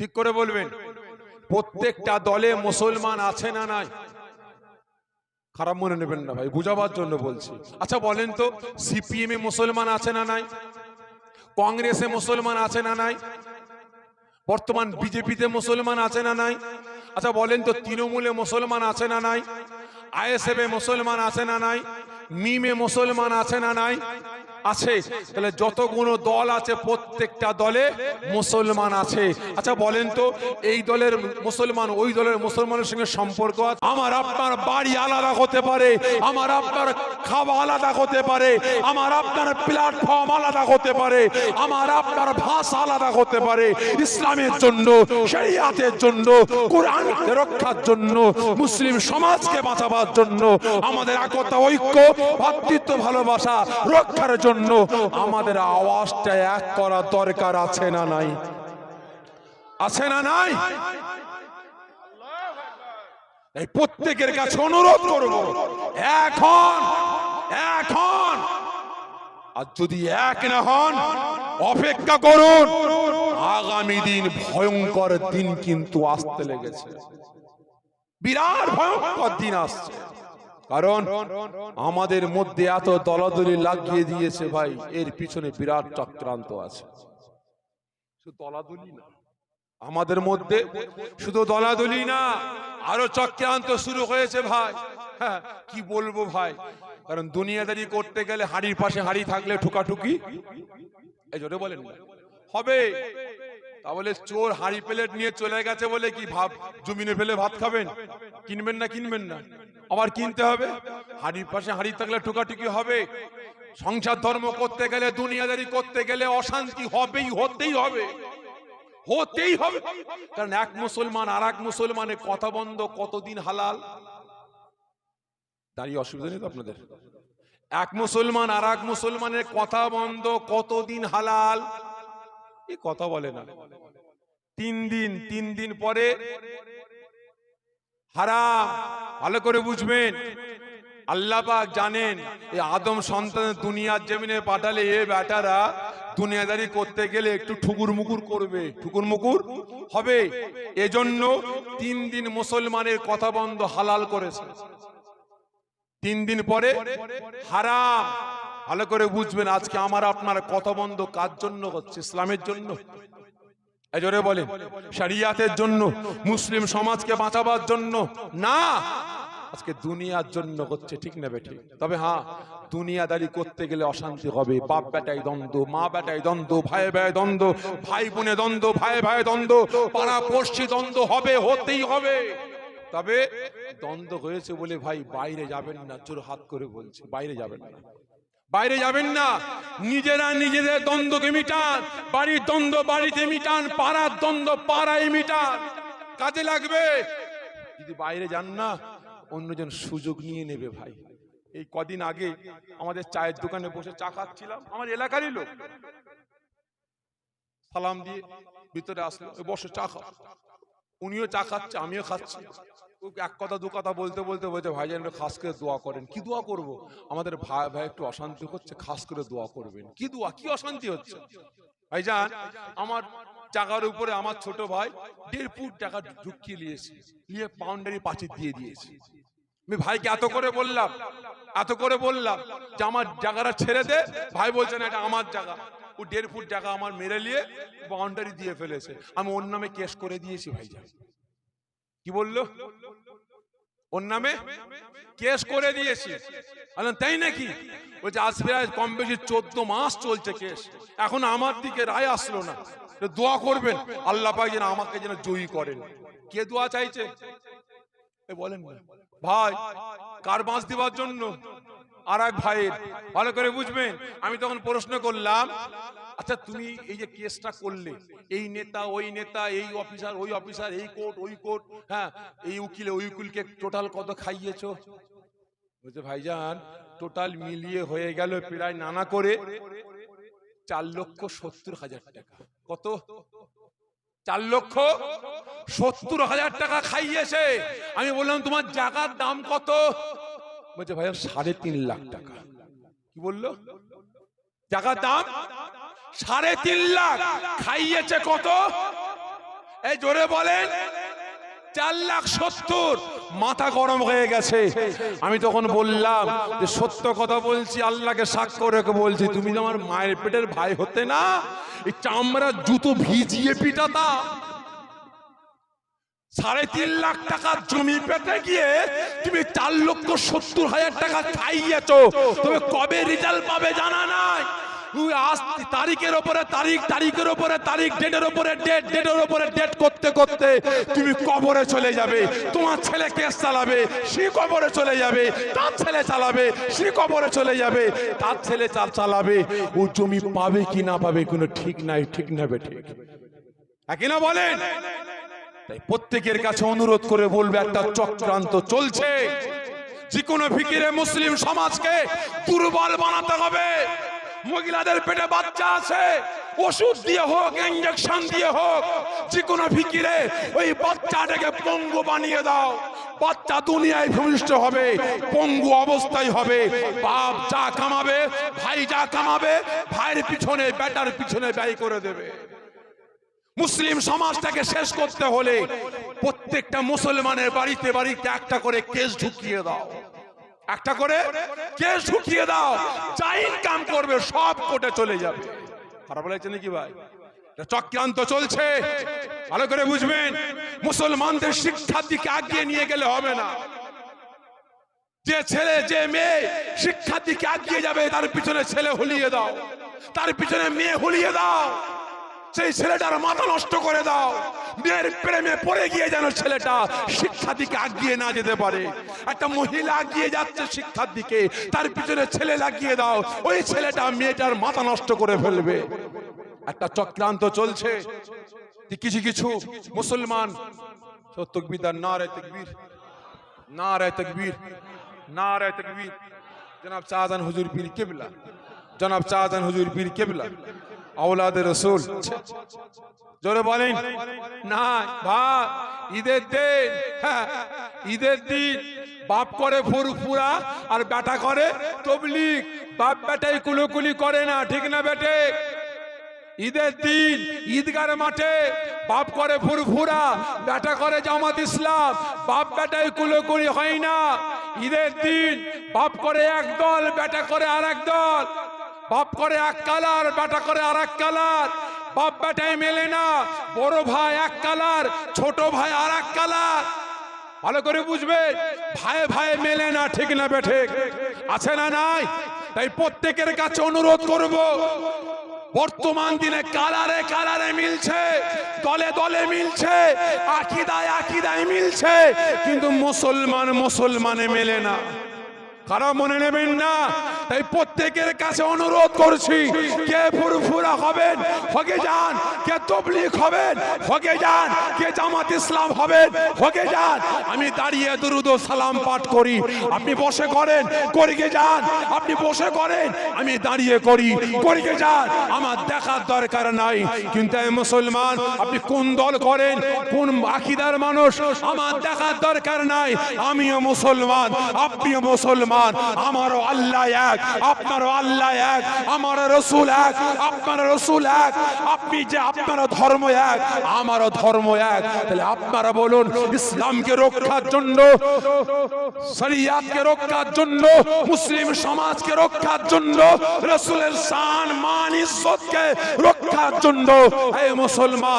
ঠিক করে বলবেন, প্রত্যেকটা দলে মুসলমান আছে না নাই? খারাপ মনে নেবেন না ভাই, বুঝাবার জন্য বলছি। আচ্ছা বলেন তো, সিপিএম এ মুসলমান আছে না নাই? কংগ্রেসে মুসলমান আছে না নাই? বর্তমান বিজেপিতে মুসলমান আছে না নাই? আচ্ছা বলেন তো, তৃণমূলে মুসলমান আছে না নাই? আইএসএফ এ মুসলমান আছে না নাই? মিমে মুসলমান আছে না নাই? আছে। তাহলে যতগুলো দল আছে প্রত্যেকটা দলে মুসলমান আছে। আচ্ছা বলেন তো, এই দলের মুসলমান, ওই দলের মুসলমানের সঙ্গে সম্পর্ক আছে? আমার আপনার বাড়ি আলাদা হতে পারে, আমার আপনার খাওয়া আলাদা হতে পারে, আমার আপনার প্ল্যাটফর্ম আলাদা হতে পারে, আমার আপনার ভাষা আলাদা হতে পারে। ইসলামের জন্য, শরিয়াতের জন্য, কোরআনকে রক্ষার জন্য, মুসলিম সমাজকে বাঁচাবার জন্য আমাদের একতা, ঐক্য, ভাতৃত্ব, ভালোবাসা রক্ষার জন্য আমাদের আওয়াজটা এক করা দরকার আছে না নাই? আছে না নাই? এই প্রত্যেকের কাছে অনুরোধ করব এখন এখন আর যদি এক না হন, অপেক্ষা করুন। আগামী দিন ভয়ঙ্কর দিন কিন্তু আসতে লেগেছে। বিরাট ভয়ঙ্কর দিন আসছে। কারণ আমাদের মধ্যে এত দলাদলি লাগিয়ে দিয়েছে ভাই এর পিছনে বিরাট চক্রান্ত আছে। দলাদলি না। আমাদের মধ্যে শুধু দলাদলি না আরও চক্রান্ত শুরু হয়েছে ভাই। হ্যাঁ কি বলব ভাই? কারণ দুনিয়াদারি করতে গেলে হাড়ির পাশে হাড়ি থাকলে ঠুকাঠুকি। এই বলেন। হবে। তাহলে চোর হাড়ি প্লেট নিয়ে চলে গেছে বলে কি ভাব? জমিনে ফেলে ভাত খাবেন? কিনবেন না কিনবেন না? আবার কিনতে হবে? হাড়ির পাশে হাড়ি থাকলে ঠুকাঠুকি হবে। সংসার ধর্ম করতে গেলে, দুনিয়াদারি করতে গেলে অশান্তি হবেই, হতেই হবে। হতেই হবে। কারণ এক মুসলমান আর এক মুসলমানের কথা বন্ধ কতদিন হালাল? দাঁড়িয়ে অসুবিধা নেই তো আপনাদের? এক মুসলমান আর এক মুসলমানের কথা বন্ধ কতদিন হালাল? এ কথা বলে না। তিন দিন তিন দিন পরে হারাম। ভালো করে বুঝবেন। আল্লাহ জানেন, এই আদম সন্তান দুনিয়ার জমিনে পাঠালে এ বেটারা দুনিয়াদারি করতে গেলে একটু ঠুকুর মুকুর করবে। ঠুকুর মুকুর হবে। এজন্য তিন দিন মুসলমানের কথা বন্ধ হালাল করেছে। তিন দিন পরে হারাম। ভালো করে বুঝবেন, আজকে আমার আপনার কথা বন্ধ কার জন্য হচ্ছে? ইসলামের জন্য? এজরে বলেন। শরিয়াতের জন্য? মুসলিম সমাজকে বাঁচাবার জন্য? না। আজকে দুনিয়ার জন্য হচ্ছে ঠিক না বেঠিক? তবে হ্যাঁ দুনিয়াদারি করতে গেলে অশান্তি হবে। বাপ বেটাই দ্বন্দ্ব, মা বেটাই দ্বন্দ্ব, ভাই ভাই দ্বন্দ্ব, ভাই বোনে দ্বন্দ্ব, ভাই ভাই দ্বন্দ্ব, পাড়া পড়শি দ্বন্দ্ব হবে, হতেই হবে। তবে দ্বন্দ্ব হয়েছে বলে ভাই বাইরে যাবেন না, জোর হাত করে বলছি, বাইরে যাবেন না। বাইরে যাবেন না, নিজেরা নিজেদের দ্বন্দ্বকে মিটান, বাড়ির দ্বন্দ্ব বাড়িতে মিটান, পাড়ার দ্বন্দ্ব পাড়ায় মিটান। কাজে লাগবে। যদি বাইরে যান না অন্যজন সুযোগ নিয়ে নেবে ভাই। এই কদিন আগে আমাদের চায়ের দোকানে বসে চা খাচ্ছিলাম, আমার এলাকারই লোক। সালাম দিয়ে ভিতরে আসলো "এ বসে, চা খাও। উনিও চা খাচ্ছে, আমিও খাচ্ছি। এক কথা, দু কথা বলতে বলতে বলছে ভাইজান খাস করে দোয়া করেন। কি দোয়া করব? আমাদের ভাই ভাই একটু অশান্তি হচ্ছে, খাস করে দোয়া করবেন। কি দোয়া? কি অশান্তি হচ্ছে? ভাইজান আমার জায়গার উপরে আমার ছোট ভাই দেড় ফুট টাকা ঢুকিয়ে নিয়েছে, নিয়ে বাউন্ডারি পাঁচির দিয়ে দিয়েছে। আমি ভাইকে এত করে বললাম, এত করে বললাম যে আমার জায়গাটা ছেড়ে দে, ভাই বলছে না, এটা আমার জায়গা। ও দেড় ফুট জায়গা আমার মেরে নিয়ে বাউন্ডারি দিয়ে ফেলেছে। আমি ওর নামে কেস করে দিয়েছি ভাইজান কি বলল? ওর নামে? কেস করে দিয়েছি। তাই নাকি? বলছে, আজ কম বেশি চোদ্দ মাস চলছে কেস। এখন আমার দিকে রায় আসলো না। দোয়া করবেন, আল্লাহ পাক যেন আমাকে যেন জয়ী করেন। কে দোয়া চাইছে? বলেন ভাই, কার বাঁচ দিবার জন্য? আর এক ভাইয়ের, ভালো করে বুঝবেন, আমি তখন প্রশ্ন করলাম আচ্ছা তুমি এই যে কেসটা করলে, এই নেতা, ওই নেতা, এই অফিসার, ওই অফিসার, এই কোর্ট, ওই কোর্ট হ্যাঁ এই উকিলে, ওই উকিলকে টোটাল কত খাইয়েছ? বলছে, ভাইজান, টোটাল মিলিয়ে হয়ে গেল প্রায় নানা করে চার লক্ষ সত্তর হাজার টাকা। কত? চার লক্ষ সত্তর হাজার টাকা খাইয়েছে। আমি বললাম, তোমার জায়গার দাম কত? বলছে ভাইয়া সাড়ে তিন লাখ টাকা। কি বলল? জায়গার দাম? সাড়ে তিন লাখ। খাইয়েছে কত? এই জোরে বলেন, চার লাখ সত্তর। মাথা গরম হয়ে গেছে। আমি তখন বললাম যে, সত্য কথা বলছি, আল্লাহকে সাক্ষ্য রেখে বলছি, তুমি আমার মায়ের পেটের ভাই হতে না? এই চামড়া জুতো ভিজিয়ে পিটাতা। সাড়ে তিন লাখ টাকার জমি পেতে গিয়ে তুমি চার লক্ষ সত্তর হাজার টাকা খাইয়েছো। তবে কবে রেজাল্ট পাবে জানা নাই? তারিখের ওপরে তারিখ, তারিখের ওপরে তারিখ ডেটের ওপরে ডেট ডেটের ওপরে ডেট করতে করতে তুমি কবরে চলে যাবে। তোমার ছেলে কেস চালাবে, সে কবরে চলে যাবে। তার ছেলে চালাবে, সে কবরে চলে যাবে। তার ছেলে চাল চালাবে। ও জমি পাবে কি না পাবে কোনো ঠিক নাই, ঠিক নেবে ঠিক। একই না বলেন? তাই প্রত্যেকের কাছে অনুরোধ করে বলবে, একটা চক্রান্ত চলছে। যে কোনো ফিকিরে মুসলিম সমাজকে দুর্বল বানাতে হবে। মহিলাদের পেটে বাচ্চা আছে, ওষুধ দিয়ে হোক ইঞ্জেকশন দিয়ে হোক যে কোনো ফিকিরে ওই বাচ্চাটাকে পঙ্গু বানিয়ে দাও। বাচ্চা দুনিয়ায় ভূমিষ্ঠ হবে, পঙ্গু অবস্থায় হবে। বাপ যা কামাবে, ভাই যা কামাবে, ভাইয়ের পিছনে, বেটার পিছনে ব্যয় করে দেবে। মুসলিম সমাজটাকে শেষ করতে হলে প্রত্যেকটা মুসলমানের বাড়িতে বাড়িতে একটা করে কেস ঢুকিয়ে দাও। একটা করে কেস ঢুকিয়ে দাও। যা ইনকাম করবে সব কোটে চলে যাবে। খারাপ লাগছে নাকি ভাই? চক্রান্ত চলছে। ভালো করে বুঝবেন, মুসলমানদের শিক্ষার দিকে আগিয়ে নিয়ে গেলে হবে না। যে ছেলে, যে মেয়ে শিক্ষার দিকে আগিয়ে যাবে, তার পিছনে ছেলে হুলিয়ে দাও। তার পিছনে মেয়ে হুলিয়ে দাও। সেই ছেলেটার মাথা নষ্ট করে দাও। মেয়ের প্রেমে পড়ে গিয়ে যেন ছেলেটা শিক্ষার দিকে আগিয়ে না যেতে পারে। একটা মহিলা আগিয়ে যাচ্ছে শিক্ষার দিকে, তার পিছনে ছেলে লাগিয়ে দাও। ওই ছেলেটা মেয়েটার মাথা নষ্ট করে ফেলবে। একটা চক্রান্ত চলছে। কিছু কিছু মুসলমান সত্যবিদার না রে তকবীর না রে তকবীর না রে তকবীর। জনাব শাহজাহান হুজুর পীর কিবলা, জনাব শাহজাহান হুজুর পীর কিবলা। আওলাদের রসুল। জোরে বলেন। না ভা ঈদের দিন হ্যাঁ, ঈদের দিন বাপ করে ফুরফুরা আর বেটা করে তবলিক বাপ বেটাই কুলুকুলি করে না ঠিক না বেটে? ঈদের দিন ঈদগার মাঠে বাপ করে ফুরফুরা বেটা করে জামাত ইসলাম। বাপ বেটাই কুলোকুলি হয় না। ঈদের দিন বাপ করে এক দল বেটা করে আর এক দল। বাপ করে এক কালার, বেটা করে আর এক কালার। বাপ বেটাই মেলে না, বড় ভাই এক কালার, ছোট ভাই আর এক কালার। ভালো করে বুঝবে, ভাই ভাই মেলে না, ঠিক না বেঠে আছে না নাই? তাই প্রত্যেকের কাছে অনুরোধ করব, বর্তমান দিনে কালারে কালারে মিলছে, দলে দলে মিলছে, আকিদায় আকিদায় মিলছে, কিন্তু মুসলমান মুসলমানে মেলে না। কারা মনে নেবেন না। তাই প্রত্যেকের কাছে অনুরোধ করছি, কে ফুরফুরা হবেন, হকে যান, কে তবলিক হবেন, হকে যান, কে জামাত ইসলাম হবেন, হকে যান। আমি দাঁড়িয়ে দুরুদ সালাম পাঠ করি। আপনি বসে করেন, করিকে যান। আপনি বসে করেন, আমি দাঁড়িয়ে করি, করিকে যান। আমার দেখার দরকার নাই। কিন্তু মুসলমান, আপনি কোন দল করেন, কোন আকিদার মানুষ? আমার দেখার দরকার নাই। আমিও মুসলমান, আপনিও মুসলমান। আমারও আল্লাহ এক, আপনারও আল্লাহ এক আমার রসুল এক আপনার রসুল এক, আপনি যে আপনার ধর্ম এক, আমারও ধর্ম এক। তাহলে আপনারা বলুন, ইসলামকে রক্ষার জন্য, শরিয়াতকে রক্ষার জন্য, মুসলিম সমাজকে রক্ষার জন্য, রসুলের শান, মান, ইজ্জতকে রক্ষার জন্য এই মুসলমান